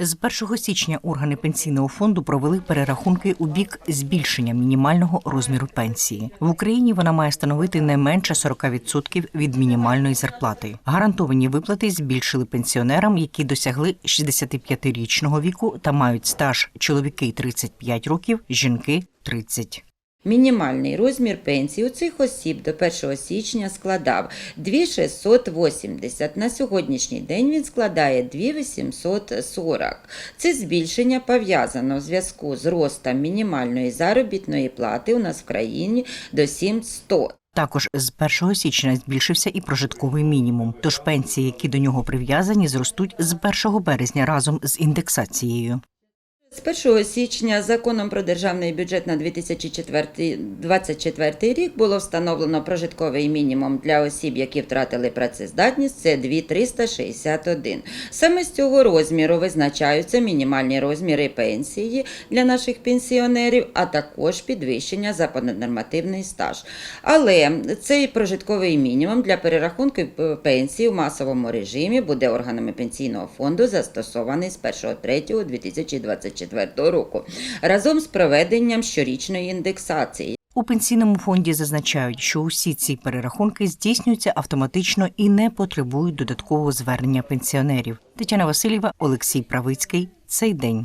З 1 січня органи пенсійного фонду провели перерахунки у бік збільшення мінімального розміру пенсії. В Україні вона має становити не менше 40% від мінімальної зарплати. Гарантовані виплати збільшили пенсіонерам, які досягли 65-річного віку та мають стаж чоловіки 35 років, жінки 30. Мінімальний розмір пенсії у цих осіб до 1 січня складав 2680. На сьогоднішній день він складає 2840. Це збільшення пов'язано в зв'язку з ростом мінімальної заробітної плати у нас в країні до 7100. Також з 1 січня збільшився і прожитковий мінімум. Тож пенсії, які до нього прив'язані, зростуть з 1 березня разом з індексацією. З 1 січня законом про державний бюджет на 2024 рік було встановлено прожитковий мінімум для осіб, які втратили працездатність. Це 2361. Саме з цього розміру визначаються мінімальні розміри пенсії для наших пенсіонерів, а також підвищення за понаднормативний стаж. Але цей прожитковий мінімум для перерахунку пенсії в масовому режимі буде органами пенсійного фонду застосований з 1.3.2024 року разом з проведенням щорічної індексації. У пенсійному фонді зазначають, що усі ці перерахунки здійснюються автоматично і не потребують додаткового звернення пенсіонерів. Тетяна Васильєва, Олексій Правицький. Цей день.